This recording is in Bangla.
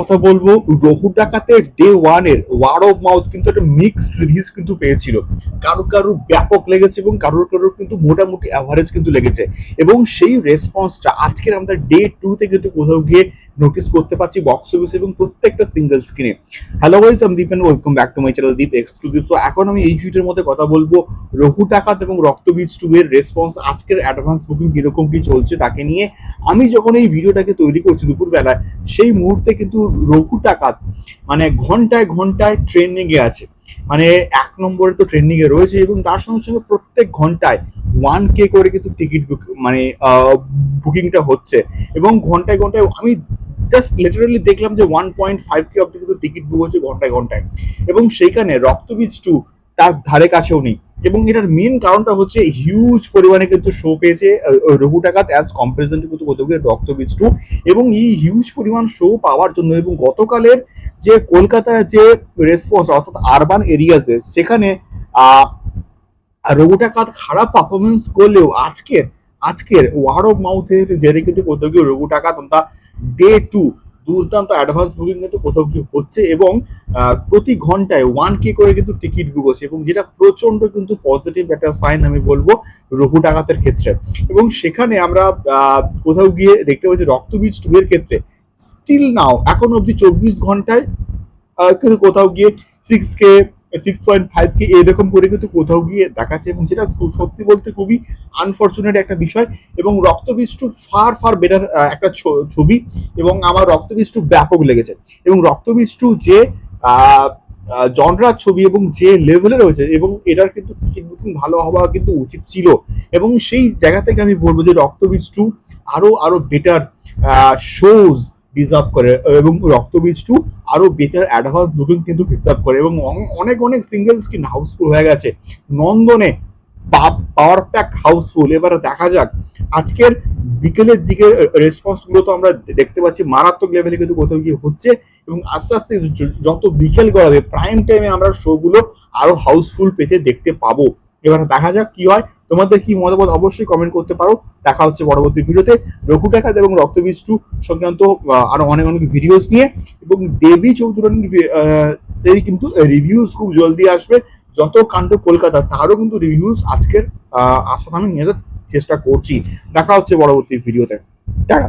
কথা বলব রহু ডাকাতের ডে ওয়ানের ওয়ার অফ মাউথ কিন্তু একটা মিক্সড রিভিউজ কিন্তু পেয়েছিল। কারও কারও ব্যাপক লেগেছে এবং কারোর কারোর কিন্তু মোটামুটি অ্যাভারেজ কিন্তু লেগেছে। এবং সেই রেসপন্সটা আজকের আমরা ডে টুতে কিন্তু কোথাও গিয়ে নোটিস করতে পারছি বক্স অফিস এবং প্রত্যেকটা সিঙ্গেল স্ক্রিনে হ্যালো গাইস আমি Deep welcome back to my channel Deep exclusive তো এখন আমি এই ভিডিওর মধ্যে কথা বলব রঘু টাকাত এবং রক্তবীজ টু এর রেসপন্স আজকের অ্যাডভান্স বুকিং কীরকম কি চলছে তাকে নিয়ে। আমি যখন এই ভিডিওটাকে তৈরি করছি দুপুরবেলায়, সেই মুহূর্তে কিন্তু রঘু টাকাত মানে ঘন্টায় ঘন্টায় ট্রেনিংয়ে আছে। মানে এক নম্বরে তো ট্রেনিং এ রয়েছে এবং তার সঙ্গে সঙ্গে প্রত্যেক ঘন্টায় ওয়ান কে করে কিন্তু টিকিট বুক মানে বুকিংটা হচ্ছে। এবং ঘন্টায় ঘন্টায় আমি জাস্ট লিটারালি দেখলাম যে ওয়ান পয়েন্ট ফাইভ কে অব্দি কিন্তু টিকিট বুক হচ্ছে ঘন্টায় ঘন্টায়। এবং সেইখানে রক্তবীজ টু তার ধারে কাছেও নেই। এবং এটার মেন কারণটা হচ্ছে হিউজ পরিমাণে কিন্তু শো পেয়েছে আহ, রঘু টাকাত অ্যাজ কম্পারিজন কিন্তু গিয়ে রক্তবীজ টু এবং এই হিউজ পরিমাণ শো পাওয়ার জন্য এবং গতকালের যে কলকাতার যে রেসপন্স অর্থাৎ আরবান এরিয়াজে সেখানে আহ, রঘু টাকাত খারাপ পারফরমেন্স করলেও আজকের আজকের ওয়ার্ড অফ মাউথের জেরে কিন্তু গিয়ে রঘু টাকাত ডে টু দুর্দান্ত অ্যাডভান্স বুকিং কিন্তু কোথাও কি হচ্ছে এবং প্রতি ঘন্টায় ওয়ান কে করে কিন্তু টিকিট বুক হচ্ছে এবং যেটা প্রচণ্ড কিন্তু পজিটিভ একটা সাইন আমি বলব রঘু ডাকাতের ক্ষেত্রে। এবং সেখানে আমরা কোথাও গিয়ে দেখতে পাচ্ছি রক্তবীজ টু এর ক্ষেত্রে। স্টিল নাও এখন অবধি চব্বিশ ঘন্টায় কিন্তু কোথাও গিয়ে six K six point five K এরকম করে কিন্তু কোথাও গিয়ে দেখাচ্ছে এবং যেটা সত্যি বলতে খুবই আনফর্চুনেট একটা বিষয় এবং Raktabeej two far far better একটা ছবি এবং আমার রক্তবীজ টু ব্যাপক লেগেছে এবং রক্তবীজ টু যে জনরার ছবি এবং যে লেভেলে রয়েছে এবং এটার কিন্তু টিকিট বুকিং ভালো হওয়া কিন্তু উচিত ছিল এবং সেই জায়গা থেকে আমি বলব যে রক্তবীজ টু আরও আরও বেটার শোজ ডিজার্ভ করে, এবং রক্তবীজ টু আরও বেটার অ্যাডভান্স বুকিং কিন্তু ডিজার্ভ করে, এবং অনেক অনেক সিঙ্গেল স্ক্রিন হাউসফুল হয়ে গেছে। নন্দনে পাওয়ার প্যাক হাউসফুল এবার দেখা যাক। আজকের বিকেলের দিকে রেসপন্সগুলো তো আমরা দেখতে পাচ্ছি, মারাত্মক লেভেলে কিন্তু কোথাও গিয়ে হচ্ছে, এবং আস্তে আস্তে যত বিকেল গড়াবে প্রাইম টাইমে আমরা শো গুলো আরও হাউসফুল পেতে দেখতে পাবো। এবার দেখা যাক কি হয়। তোমাদের কি মতামত অবশ্যই কমেন্ট করতে পারো। দেখা হচ্ছে পরবর্তী ভিডিওতে। রঘু টাকাত এবং রক্তবীজ টু সংক্রান্ত আরও অনেক অনেক ভিডিওস নিয়ে। এবং দেবী চৌধুরানীর কিন্তু রিভিউজ খুব জলদি আসবে। যত কাণ্ড কলকাতা, তারও কিন্তু রিভিউজ আজকের আসাম আমি নিয়ে যাওয়ার চেষ্টা করছি। দেখা হচ্ছে পরবর্তী ভিডিওতে। টাটা।